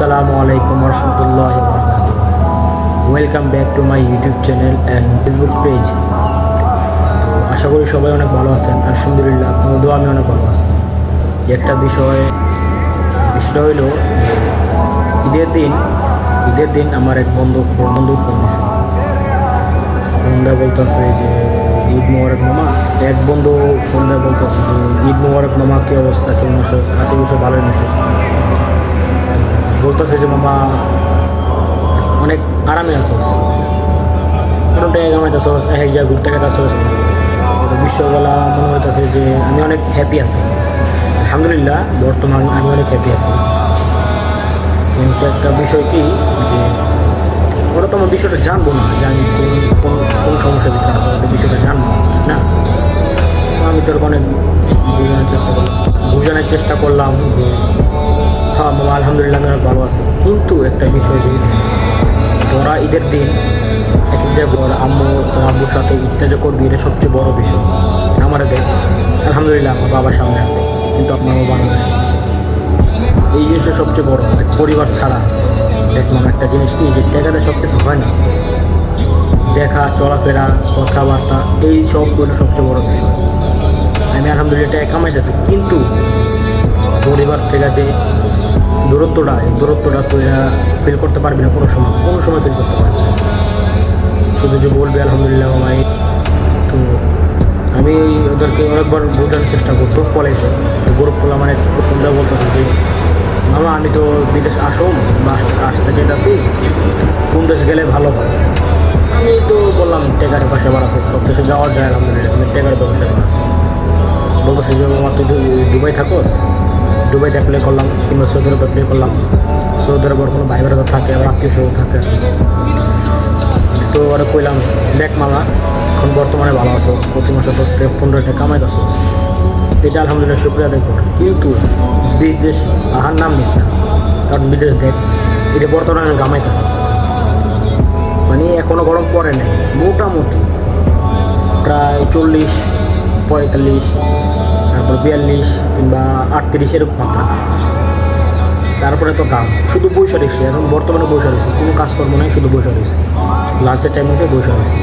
আসসালামু আলাইকুম রহমতুল্লাহ welcome back to my YouTube channel and Facebook page আশা করি সবাই অনেক ভালো আছেন। আলহামদুলিল্লাহ, আপনার আমি অনেক ভালো আছি। একটা বিষয়, বিষয়টা হইল ঈদের দিন ঈদের দিন আমার এক বন্ধু বন্ধু ফোন দেওয়া বলতেছে যে ঈদ মোবারক মামা। এক বন্ধু ফোন দেওয়া বলতেছে যে ঈদ মোবারক মামা, কী অবস্থা? কেমন আছো? আশেপাশে ভালো নিছে বলতেছে যে, মামা, অনেক আরামে আসোস কোনো টাকা কামাইতেছোস, এক জায়গায় ঘুরতে গেতেছোস। বিশ্ববেলা মনে হইতেছে যে, আমি অনেক হ্যাপি আছি। আলহামদুলিল্লাহ, বর্তমান আমি অনেক হ্যাপি আছি। কিন্তু একটা বিষয় কি, যে ওরা তো আমার বিষয়টা জানব না, যে আমি কোন কোন সমস্যার ভিতরে আসব বিষয়টা জানব না। আমি তোর অনেক বোঝানোর চেষ্টা করলাম, বোঝানোর চেষ্টা করলাম যে হ্যাঁ মামা, আলহামদুলিল্লাহ আমি ভালো আছি। কিন্তু একটা বিষয় যে তোরা ঈদের দিন এক জায়গায় বড় আম্মু আব্বুর সাথে ঈদটা যে করবি, এটা সবচেয়ে বড় বিষয়। আমার দেখ, আলহামদুলিল্লাহ আমার বাবার সামনে আছে, কিন্তু আপনার বাবা বাংলাদেশে। এই জিনিসটা সবচেয়ে বড় পরিবার ছাড়া দেখলাম একটা জিনিস কি, যে টাকাতে সব হয় না। দেখা, চলাফেরা, কথাবার্তা, এই সবগুলো সবচেয়ে বড় বিষয়। আমি আলহামদুলিল্লাহ টাকা কামাইতেছি, কিন্তু পরিবার থেকে যে দূরত্বটা, এই দূরত্বটা তুই ফিল করতে পারবি না কোনো সময় কোনো সময় ফিল করতে পারবি শুধু যে বলবি, আলহামদুলিল্লাহ মামাই তো আমি ওদেরকে অনেকবার বোঝানোর চেষ্টা করছি কলেজে গ্রুপ কলা মানে তোমরা বলতেছে যে, মামা, আমি তো বিদেশ আসুম বা আসতে চাইতেছি, কোন দেশে গেলে ভালো হয়? আমি তো বললাম টেকার পাশে আবার আছে, সব দেশে যাওয়া যায়, আলহামদুলিল্লাহ, তুমি টেকার ব্যবসা আছে বলতেছে যে, মামা, তুই দুবাই থাকোস? দুবাই অ্যাপ্লাই করলাম, কিংবা সৌদি আরব অ্যাপ্লাই করলাম। সৌদি আরব ওর কোনো ভাই থাকে, আবার আত্মীয় স্বজন থাকে। তো ওরা কইলাম, দেখ মামা এখন বর্তমানে ভালো আছো, প্রতি মাসে দশ থেকে পনেরো টাকা কামাই আছো এটা আলহামদুলিল্লাহ শুক্রিয়া কর কিন্তু বিদেশ আহার নাম নিস না, কারণ বিদেশ দেখ, এটা বর্তমানে গামাইতেছে মানে এখনও গরম পড়ে নাই, মোটামুটি প্রায় চল্লিশ, পঁয়তাল্লিশ তারপর বিয়াল্লিশ কিংবা আটত্রিশ এরকম মাত্রা তারপরে তো কাম শুধু বৈশা রয়েছে, এখন বর্তমানে বৈশা রয়েছে, কোনো কাজকর্ম নেই, শুধু বৈশা রয়েছে। লাঞ্চের টাইম এসে বৈশা রয়েছে।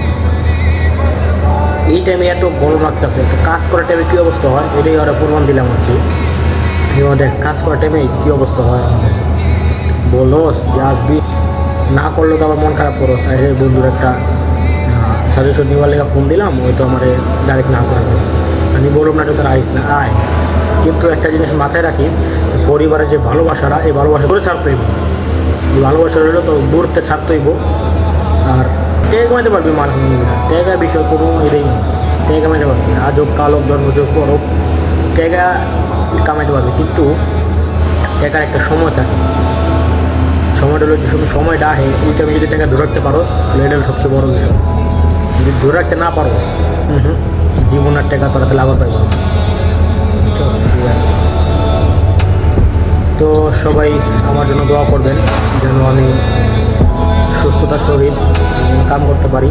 এই টাইমে এত গরম লাগতেছে কাজ করার টাইমে কী অবস্থা হয়? এটাই ওরা প্রমাণ দিলাম আর কি। আমাদের কাজ করার টাইমে কী অবস্থা হয়? আমাদের বলোস, যে আসবি। না করলেও তো আমার মন খারাপ করো সাইডের বন্ধুর একটা সাজেশন নেওয়ার লেগে ফোন দিলাম, ওই তো আমার ডাইরেক্ট না করে বললাম না তোর আইস না, আয়। কিন্তু একটা জিনিস মাথায় রাখিস, পরিবারের যে ভালোবাসাটা, এই ভালোবাসা করে ছাড়তে হইব ভালোবাসা রইল তো দূরতে ছাড়তে হইব আর টেক কামাইতে পারবি মান টেকা বিষয় কোনো এটাই নেই। কামাইতে পারবি আজ হোক কাল হোক, দশ বছর পর হোক, টেকা কামাইতে পারবি। কিন্তু টেকার একটা সময় থাকে। সময়টা হলো যে সময় সময়টা আহে ওই টাইমে যদি টাকা ধরে রাখতে পারো তাহলে এটা সবচেয়ে বড় বিষয়। যদি ধরে রাখতে না পারো হুম হুম। টাকা করাতে আবার পাইব। তো সবাই আমার জন্য দোয়া করবেন যেন আমি সুস্থতার শরীর কাম করতে পারি